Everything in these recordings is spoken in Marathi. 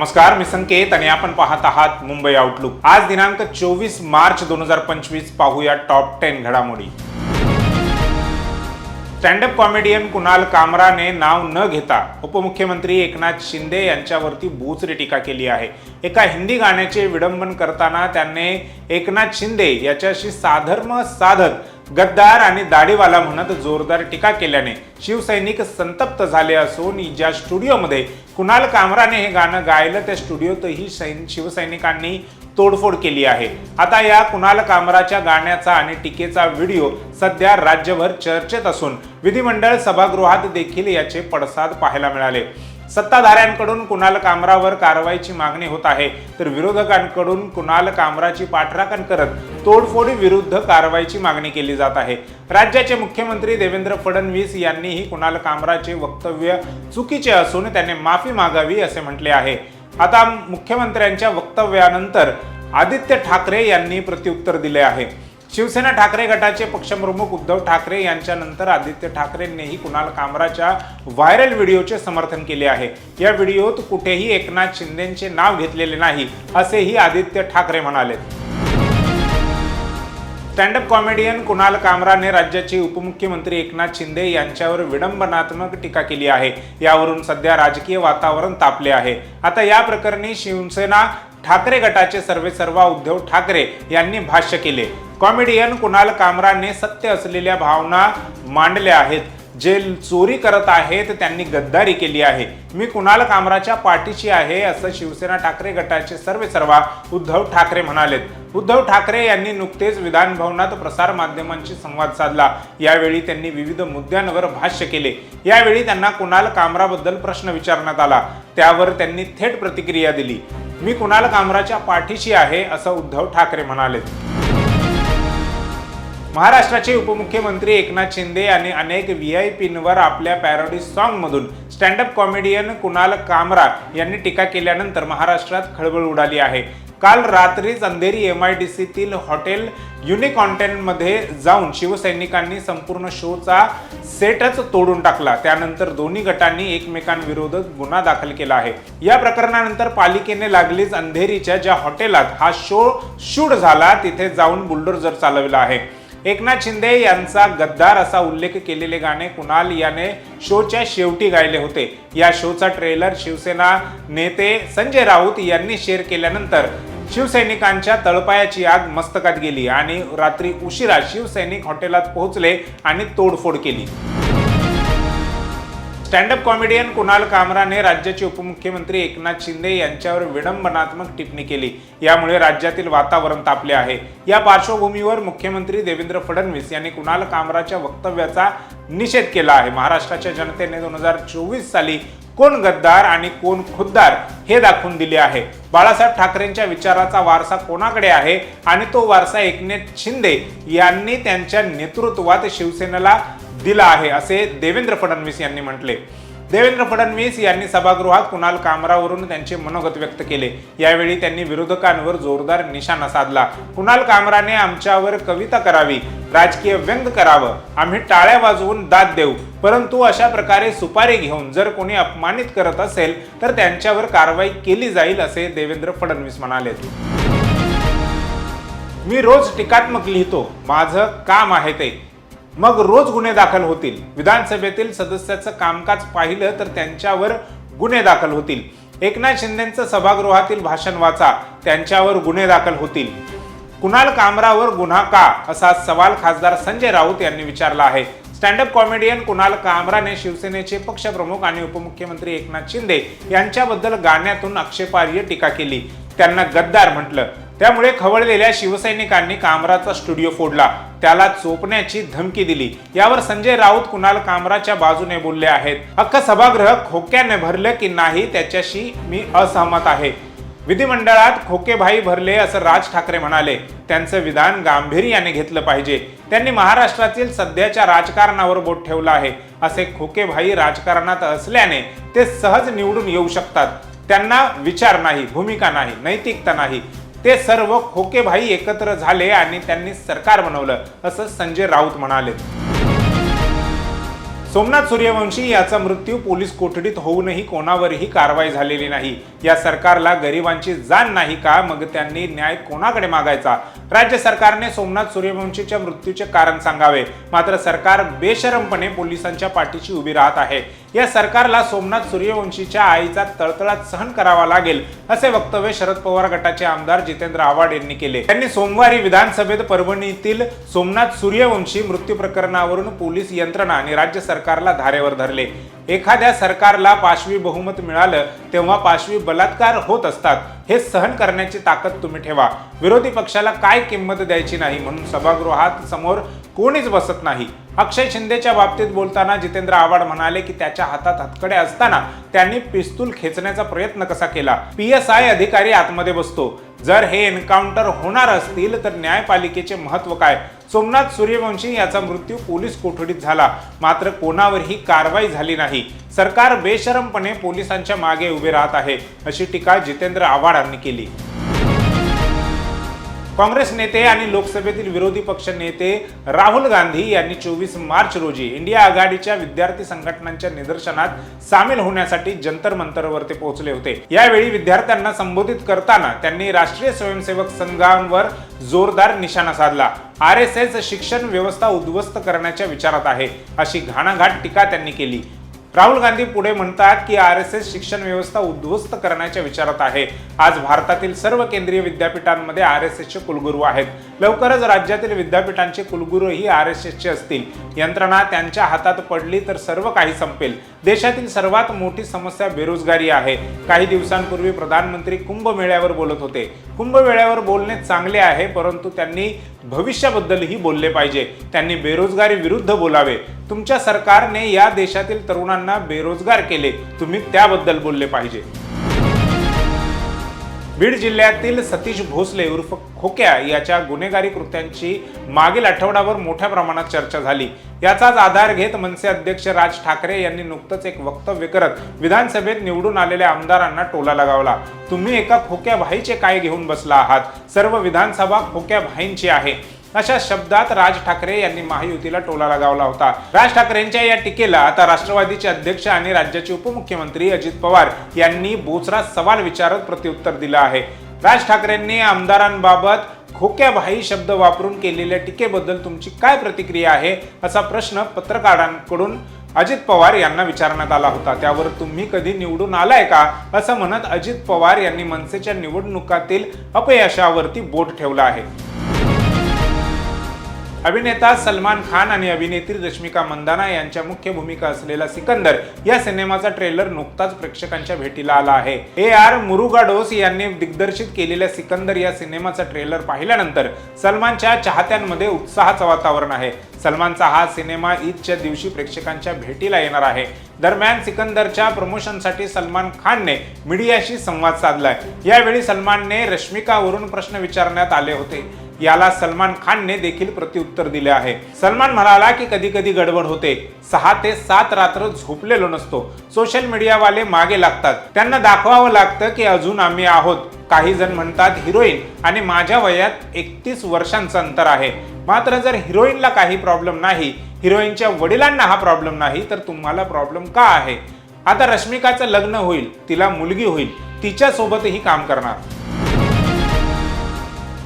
नमस्कार मी संकेत आणि आपण पाहत आहात मुंबई आउटलुक आज दिनांक चोवीस मार्च दोन हजार पंचवीस पाहूया टॉप टेन घडामोडी. स्टँडअप कॉमेडियन कुणाल कामराने नाव न घेता उपमुख्यमंत्री एकनाथ शिंदे यांच्यावरती बोचरी टीका केली आहे. एका हिंदी गाण्याचे विडंबन करताना त्याने एकनाथ शिंदे याच्याशी साधर्म साधत गद्दार आणि दाढीवाला म्हणत जोरदार टीका केल्याने शिवसैनिक संतप्त झाले असून ज्या स्टुडिओमध्ये कुणाल कामराने हे गाणं गायलं त्या स्टुडिओतही शिवसैनिकांनी तोडफोड केली आहे. आता या कुणाल कामराच्या गाण्याचा आणि टीकेचा व्हिडिओ सध्या राज्यभर चर्चेत असून विधिमंडळ सभागृहात देखील याचे पडसाद पाहायला मिळाले. सत्ताधाऱ्यांकडून कुणाल कामरावर कारवाईची मागणी होत आहे. तर विरोधकांकडून कुणाल कामराची पाठराखण करत तोडफोडी विरुद्ध कारवाईची मागणी केली जात आहे. राज्याचे मुख्यमंत्री देवेंद्र फडणवीस यांनीही कुणाल कामराचे वक्तव्य चुकीचे असून त्याने माफी मागावी असे म्हटले आहे. आता मुख्यमंत्र्यांच्या वक्तव्यानंतर आदित्य ठाकरे यांनी प्रत्युत्तर दिले आहे. शिवसेना ठाकरे गटाचे पक्षप्रमुख उद्धव ठाकरे यांच्यानंतर आदित्य ठाकरेंनीही कुणाल कामराच्या व्हायरल व्हिडिओचे समर्थन केले आहे. या व्हिडिओत कुठेही एकनाथ शिंदेचे नाव घेतलेले नाही असेही आदित्य ठाकरे म्हणाले. स्टँडअप कॉमेडियन कुणाल कामराने राज्याचे उपमुख्यमंत्री एकनाथ शिंदे यांच्यावर विडंबनात्मक टीका केली आहे. यावरून सध्या राजकीय वातावरण तापले आहे. आता या प्रकरणी शिवसेना ठाकरे गटाचे सर्वेसर्वा उद्धव ठाकरे यांनी भाष्य केले. कॉमेडियन कुणाल कामराने सत्य असलेल्या भावना मांडल्या आहेत. जे चोरी करत आहेत त्यांनी गद्दारी केली आहे. मी कुणाल कामराच्या पाठीशी आहे असं शिवसेना ठाकरे गटाचे सर्वेसर्वा उद्धव ठाकरे म्हणालेत. उद्धव ठाकरे यांनी नुकतेच विधानभवनात प्रसार माध्यमांशी संवाद साधला. यावेळी त्यांनी विविध मुद्द्यांवर भाष्य केले. यावेळी त्यांना कुणाल कामराबद्दल प्रश्न विचारण्यात आला. त्यावर त्यांनी थेट प्रतिक्रिया दिली. मी कुणाल कामराच्या पाठीशी आहे असं उद्धव ठाकरे म्हणालेत. महाराष्ट्राचे उपमुख्यमंत्री एकनाथ शिंदे यांनी अनेक व्ही आय पींवर आपल्या पॅरोडी सॉंगमधून स्टँडअप कॉमेडियन कुणाल कामरा यांनी टीका केल्यानंतर महाराष्ट्रात खळबळ उडाली आहे. काल रात्रीच अंधेरी एम आय डी सीतील हॉटेल युनिकॉन्टेंटमध्ये जाऊन शिवसैनिकांनी संपूर्ण शोचा सेटच तोडून टाकला. त्यानंतर दोन्ही गटांनी एकमेकांविरोधात गुन्हा दाखल केला आहे. या प्रकरणानंतर पालिकेने लागलीच अंधेरीच्या ज्या हॉटेलात हा शो शूट झाला तिथे जाऊन बुलडोजर चालवला आहे. एकनाथ शिंदे यांचा गद्दार असा उल्लेख केलेले गाणे कुणाल याने शोच्या शेवटी गायले होते. या शोचा ट्रेलर शिवसेना नेते संजय राऊत यांनी शेअर केल्यानंतर शिवसैनिकांच्या तळपायाची आग मस्तकात गेली आणि रात्री उशिरा शिवसैनिक हॉटेलात पोहोचले आणि तोडफोड केली. स्टँडअप कॉमेडियन कुणाल कामराने राज्याचे उपमुख्यमंत्री एकनाथ शिंदे यांच्यावर विडंबनात्मक टिप्पणी केली. यामुळे राज्यातील वातावरण तापले आहे. या पार्श्वभूमीवर मुख्यमंत्री देवेंद्र फडणवीस यांनी कुणाल कामराच्या वक्तव्याचा निषेध केला आहे. महाराष्ट्राच्या जनतेने दोन हजार चोवीस साली कोण गद्दार आणि कोण खुद्दार हे दाखवून दिले आहे. बाळासाहेब ठाकरेंच्या विचाराचा वारसा कोणाकडे आहे आणि तो वारसा एकनाथ शिंदे यांनी त्यांच्या नेतृत्वात शिवसेनेला दिला आहे असे देवेंद्र फडणवीस यांनी म्हटले. देवेंद्र फडणवीस यांनी सभागृहात कुणाल कामरावरून त्यांचे मनोगत व्यक्त केले. यावेळी त्यांनी विरोधकांवर जोरदार निशाणा साधला. कुणाल कामराने आमच्यावर कविता करावी राजकीय व्यंग करावं आम्ही टाळ्या वाजवून दाद देऊ. परंतु अशा प्रकारे सुपारी घेऊन जर कोणी अपमानित करत असेल तर त्यांच्यावर कारवाई केली जाईल असे देवेंद्र फडणवीस म्हणाले मी रोज टीकात्मक लिहितो. माझं काम आहे ते. मग रोज गुन्हे दाखल होतील. विधानसभेतील सदस्याचं कामकाज पाहिलं तर त्यांच्यावर गुन्हे दाखल होतील. एकनाथ शिंदेचं सभागृहातील भाषण वाचा. त्यांच्यावर गुन्हे दाखल होतील. कुणाल कामरावर गुन्हा का? असा सवाल खासदार संजय राऊत यांनी विचारला आहे. स्टँडअप कॉमेडियन कुणाल कामराने शिवसेनेचे पक्षप्रमुख आणि उपमुख्यमंत्री एकनाथ शिंदे यांच्याबद्दल गाण्यातून आक्षेपार्ह टीका केली. त्यांना गद्दार म्हटलं. त्यामुळे खवळलेल्या शिवसैनिकांनी कामराचा स्टुडिओ फोडला. त्याला चोपण्याची धमकी दिली. यावर संजय राऊत कुणाल कामराच्या बाजूने बोलले आहेत. अख्ख सभागृह खोक्याने भरलं की नाही त्याच्याशी मी असहमत आहे. विधिमंडळात खोकेभाई भरले असं राज ठाकरे म्हणाले. त्यांचं विधान गांभीर्याने घेतलं पाहिजे. त्यांनी महाराष्ट्रातील सध्याच्या राजकारणावर बोट ठेवलं आहे. असे खोकेभाई राजकारणात असल्याने ते सहज निवडून येऊ शकतात. त्यांना विचार नाही भूमिका नाही नैतिकता नाही. ते सर्व खोकेभाई एकत्र झाले आणि त्यांनी सरकार बनवलं असं संजय राऊत म्हणाले. सोमनाथ सूर्यवंशी याचा मृत्यू पोलीस कोठडीत होऊनही कोणावरही कारवाई झालेली नाही. या सरकारला गरिबांची जाण नाही का? मग त्यांनी न्याय कोणाकडे मागायचा? राज्य सरकारने सोमनाथ सूर्यवंशीच्या मृत्यूचे कारण सांगावे. मात्र सरकार बेशरमपणे पोलिसांच्या पाठीशी उभी राहत आहे. या सरकारला सोमनाथ सूर्यवंशीच्या आईचा तळतळात सहन करावा लागेल असे वक्तव्य शरद पवार गटाचे आमदार जितेंद्र आव्हाड यांनी केले. त्यांनी सोमवारी विधानसभेत परभणीतील सोमनाथ सूर्यवंशी मृत्यू प्रकरणावरून पोलीस यंत्रणा आणि राज्य सरकारला धारेवर धरले. एखाद्या सरकारला पाशवी बहुमत मिळालं तेव्हा पाशवी बलात्कार होत असतात. हे सहन करण्याची ताकद तुम्ही ठेवा. विरोधी पक्षाला काय किंमत द्यायची नाही म्हणून सभागृहात समोर कोणीच बसत नाही. अक्षय शिंदेच्या बाबतीत बोलताना जितेंद्र आव्हाड म्हणाले की त्याच्या हातात हतकडे असताना त्यांनी पिस्तूल खेचण्याचा प्रयत्न कसा केला? पी एस आय अधिकारी आतमध्ये बसतो. जर हे एन्काउंटर होणार असतील तर न्यायपालिकेचे महत्त्व काय? सोमनाथ सूर्यवंशी याचा मृत्यू पोलीस कोठडीत झाला. मात्र कोणावरही कारवाई झाली नाही. सरकार बेशरमपणे पोलिसांच्या मागे उभे राहत आहे अशी टीका जितेंद्र आव्हाडांनी केली. काँग्रेस नेते आणि लोकसभेतील विरोधी पक्ष नेते राहुल गांधी यांनी चोवीस मार्च रोजी इंडिया आघाडीच्या विद्यार्थी संघटनांच्या निदर्शनात सामील होण्यासाठी जंतर मंतरवर ते पोहोचले होते. यावेळी विद्यार्थ्यांना संबोधित करताना त्यांनी राष्ट्रीय स्वयंसेवक संघांवर जोरदार निशाणा साधला. आर एस एस शिक्षण व्यवस्था उद्ध्वस्त करण्याच्या विचारात आहे अशी घाणाघाट टीका त्यांनी केली. राहुल गांधी पुढे म्हणतात की आर एस एस शिक्षण व्यवस्था उद्ध्वस्त करण्याच्या विचारात आहे. आज भारतातील सर्व केंद्रीय विद्यापीठांमध्ये आर एस एसचे कुलगुरू आहेत. लवकरच राज्यातील विद्यापीठांचे कुलगुरूही आर एस एसचे असतील. यंत्रणा त्यांच्या हातात पडली तर सर्व काही संपेल. देशातील सर्वात मोठी समस्या बेरोजगारी आहे. काही दिवसांपूर्वी प्रधानमंत्री कुंभमेळ्यावर बोलत होते. कुंभमेळ्यावर बोलणे चांगले आहे परंतु त्यांनी भविष्याबद्दलही बोलले पाहिजे. त्यांनी बेरोजगारी विरुद्ध बोलावे. तुमच्या सरकारने या देशातील तरुणांना बेरोजगार केले. तुम्ही त्याबद्दल बोलले पाहिजे. बीड जिल्ह्यातील सतीश भोसले उर्फ खोक्या याच्या गुन्हेगारी कृत्यांची मागील आठवड्यावर मोठ्या प्रमाणात चर्चा झाली. याचाच आधार घेत मनसे अध्यक्ष राज ठाकरे यांनी नुकतंच एक वक्तव्य करत विधानसभेत निवडून आलेल्या आमदारांना टोला लगावला. तुम्ही एका खोक्या भाईचे काय घेऊन बसला आहात? सर्व विधानसभा खोक्या भाईंची आहे. अशा शब्दात राज ठाकरे यांनी महायुतीला टोला लगावला होता. राज ठाकरेंच्या या टीकेला आता राष्ट्रवादीचे अध्यक्ष आणि राज्याचे उपमुख्यमंत्री अजित पवार यांनी बोचरा सवाल विचारत प्रत्युत्तर दिलं आहे. राज ठाकरेंनी आमदारांबाबत खोक्या भाई शब्द वापरून केलेल्या टीकेबद्दल तुमची काय प्रतिक्रिया आहे? असा प्रश्न पत्रकारांकडून अजित पवार यांना विचारण्यात आला होता. त्यावर तुम्ही कधी निवडून आलाय का? असं म्हणत अजित पवार यांनी मनसेच्या निवडणुकातील अपयशावरती बोट ठेवला आहे. अभिनेता सलमान खान आणि अभिनेत्री रश्मिका मंदाना यांच्या मुख्य भूमिका असलेला सिकंदर या सिनेमाचा ट्रेलर नुकताच प्रेक्षकांच्या भेटीला आला आहे. ए आर मुरुगाडोस यांनी दिग्दर्शित केलेल्या सिकंदर या सिनेमाचा ट्रेलर पाहिल्यानंतर सलमानच्या चाहत्यांमध्ये उत्साहाचं वातावरण आहे. सलमानचा हा सिनेमा ईदच्या दिवशी प्रेक्षकांच्या भेटीला येणार आहे. दरम्यान सिकंदरच्या प्रमोशनसाठी सलमान खानने मीडियाशी संवाद साधलाय. यावेळी सलमानने रश्मिकावरून प्रश्न विचारण्यात आले होते. याला सलमान खानने देखील प्रत्युत्तर दिले आहे. सलमान म्हणाला की कधी कधी गडबड होते. सहा ते सात रात्र झोपलेलो नसतो. सोशल मीडियावाले मागे लागतात. त्यांना दाखवावं लागतं की अजून आम्ही आहोत. काही जण म्हणतात हिरोईन आणि माझ्या वयात एकतीस वर्षांचं अंतर आहे. मात्र जर हिरोईनला काही प्रॉब्लेम नाही हिरोईनच्या वडिलांना हा प्रॉब्लेम नाही तर तुम्हाला प्रॉब्लेम का आहे? आता रश्मिकाचं लग्न होईल तिला मुलगी होईल तिच्यासोबतही काम करणार.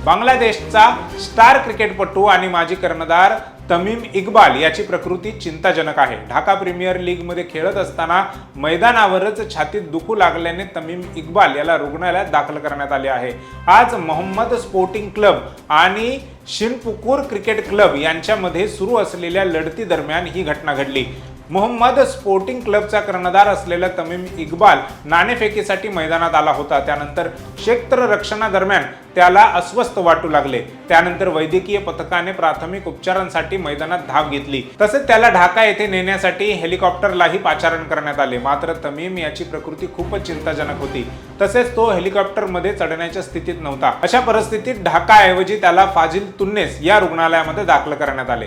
बांगलादेशचा स्टार क्रिकेटपटू आणि माजी कर्णधार तमीम इक्बाल याची प्रकृती चिंताजनक आहे. ढाका प्रीमियर लीगमध्ये खेळत असताना मैदानावरच छातीत दुखू लागल्याने तमीम इक्बाल याला रुग्णालयात दाखल करण्यात आले आहे. आज मोहम्मद स्पोर्टिंग क्लब आणि शिनपुकूर क्रिकेट क्लब यांच्यामध्ये सुरू असलेल्या लढती दरम्यान ही घटना घडली. मोहम्मद स्पोर्टिंग क्लबचा कर्णधार असलेला तमीम इक्बाल नाणेफेकीसाठी मैदानात आला होता. त्यानंतर क्षेत्र रक्षणादरम्यान त्याला अस्वस्थ वाटू लागले. त्यानंतर वैद्यकीय पथकाने प्राथमिक उपचारांसाठी मैदानात धाव घेतली. तसेच त्याला ढाका येथे नेण्यासाठी हेलिकॉप्टरलाही पाचारण करण्यात आले. मात्र तमीम याची प्रकृती खूपच चिंताजनक होती. तसेच तो हेलिकॉप्टरमध्ये चढण्याच्या स्थितीत नव्हता. अशा परिस्थितीत ढाकाऐवजी त्याला फाजिल तुन्नेस या रुग्णालयामध्ये दाखल करण्यात आले.